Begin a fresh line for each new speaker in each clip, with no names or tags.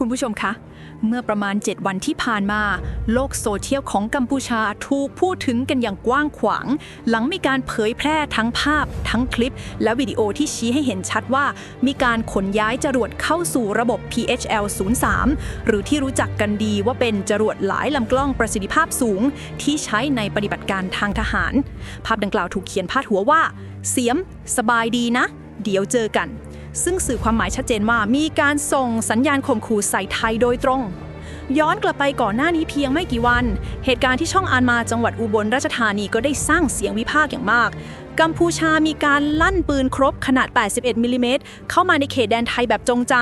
คุณผู้ชมคะ เมื่อประมาณ 7 วันที่ผ่านมา โลกโซเชียลของกัมพูชาถูกพูดถึงกันอย่างกว้างขวาง หลังมีการเผยแพร่ทั้งภาพ ทั้งคลิป และวิดีโอที่ชี้ให้เห็นชัดว่า มีการขนย้ายจรวดเข้าสู่ระบบ PHL 03หรือที่รู้จักกันดีว่าเป็นจรวดหลายลำกล้องประสิทธิภาพสูง ที่ใช้ในปฏิบัติการทางทหาร ภาพดังกล่าวถูกเขียนพาดหัวว่า เสียม สบายดีนะ เดี๋ยวเจอกัน ซึ่งสื่อความหมายชัดเจนว่ามีการส่งสัญญาณข่มขู่ใส่ไทยโดยตรง ย้อนกลับไปก่อนหน้านี้เพียงไม่กี่วัน เหตุการณ์ที่ช่องอานมาจังหวัดอุบลราชธานีก็ได้สร้างเสียงวิพากษ์อย่างมาก กัมพูชามีการลั่นปืนครบขนาด 81 มิลลิเมตรเข้ามาในเขตแดนไทยแบบจงใจ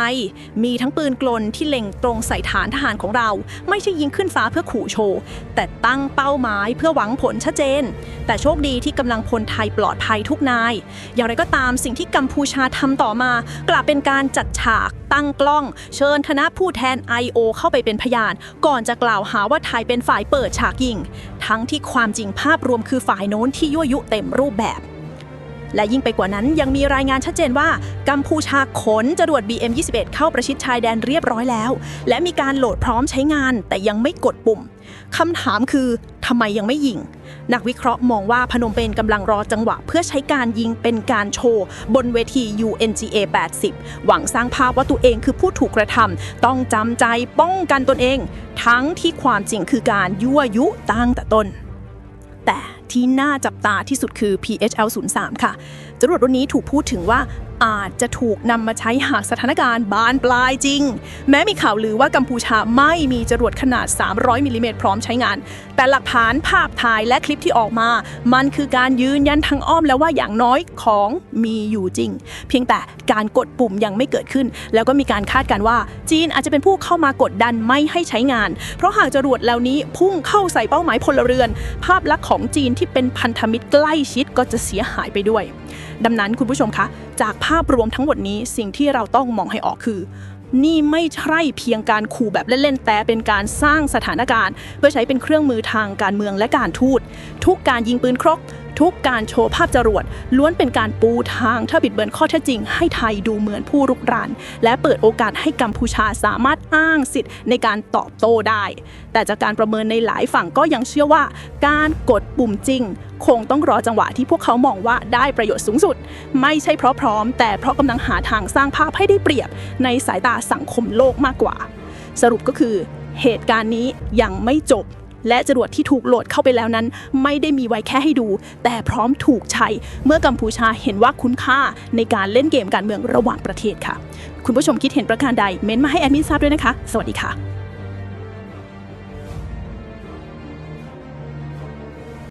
มีทั้งปืนกลนที่เล็งตรงใส่ฐานทหารของเรา ไม่ใช่ยิงขึ้นฟ้าเพื่อขู่โชว์ แต่ตั้งเป้าหมายเพื่อหวังผลชัดเจน แต่โชคดีที่กำลังพลไทยปลอดภัยทุกนาย อย่างไรก็ตามสิ่งที่กัมพูชาทำต่อมา กลับเป็นการจัดฉาก ตั้งกล้อง เชิญคณะผู้แทน I.O. เข้าไปเป็นพยาน ก่อนจะกล่าวหาว่าไทยเป็นฝ่ายเปิดฉากยิง ทั้งที่ความจริงภาพรวมคือฝ่ายโน้นที่ยั่วยุเต็มรูปแบบและยิ่งไปกว่านั้นยังมีรายงานชัดเจนว่า กัมพูชาขนจรวด BM21 เข้าประชิดชายแดนเรียบร้อยแล้ว และมีการโหลดพร้อมใช้งานแต่ยังไม่กดปุ่มคำถามคือ ทำไมยังไม่ยิง นักวิเคราะห์มองว่าพนมเปญกำลังรอจังหวะ เพื่อใช้การยิงเป็นการโชว์ บนเวที UNGA 80 หวังสร้างภาพว่าตัวเองคือผู้ถูกกระทำต้องจำใจป้องกันตนเอง ทั้งที่ความจริงคือการยั่วยุตั้งแต่ต้น แต่ที่น่าจับตาที่สุดคือ PHL 03ค่ะ จรวดรุ่นนี้ถูกพูดถึงว่าอาจจะถูกนำมาใช้หากสถานการณ์บานปลายจริง แม้มีข่าวลือว่ากัมพูชาไม่มีจรวดขนาด 300มิลลิเมตรพร้อมใช้งาน แต่หลักฐานภาพถ่ายและคลิปที่ออกมา มันคือการยืนยันทางอ้อมแล้วว่าอย่างน้อยของมีอยู่จริง เพียงแต่การกดปุ่มยังไม่เกิดขึ้น แล้วก็มีการคาดการณ์ว่า จีนอาจจะเป็นผู้เข้ามากดดันไม่ให้ใช้งาน เพราะหากจรวดเหล่านี้พุ่งเข้าใส่เป้าหมายพลเรือน ภาพลักษณ์ของจีนที่เป็นพันธมิตรใกล้ชิดก็จะเสียหายไปด้วย ดังนั้นคุณผู้ชมคะ จากภาพรวมทั้งหมดนี้สิ่งที่เราต้องมองให้ออกคือ นี่ไม่ใช่เพียงการขู่แบบเล่นๆ แต่เป็นการสร้างสถานการณ์ เพื่อใช้เป็นเครื่องมือทางการเมืองและการทูต ทุกการยิงปืนครก ทุกการโชว์ภาพจรวด ล้วนเป็นการปูทางถ้าบิดเบือนข้อเท็จจริง ให้ไทยดูเหมือนผู้รุกราน และเปิดโอกาสให้กัมพูชาสามารถอ้างสิทธิ์ในการตอบโต้ได้ แต่จากการประเมินในหลายฝั่งก็ยังเชื่อว่า การกดปุ่มจริงคงต้องรอจังหวะที่พวกเขามองว่าได้ประโยชน์สูงสุด ไม่ใช่เพราะพร้อม แต่เพราะกำลังหาทางสร้างภาพให้ได้เปรียบในสายตาสังคมโลกมากกว่า สรุปก็คือ เหตุการณ์นี้ยังไม่จบ และจรวดที่ถูกโหลดเข้าไปแล้วนั้น ไม่ได้มีไว้แค่ให้ดู แต่พร้อมถูกใช้ เมื่อกัมพูชาเห็นว่าคุณค่าในการเล่นเกมการเมืองระหว่างประเทศค่ะ คุณผู้ชมคิดเห็นประการใดเม้นต์มาให้แอดมินทราบด้วยนะคะ สวัสดีค่ะ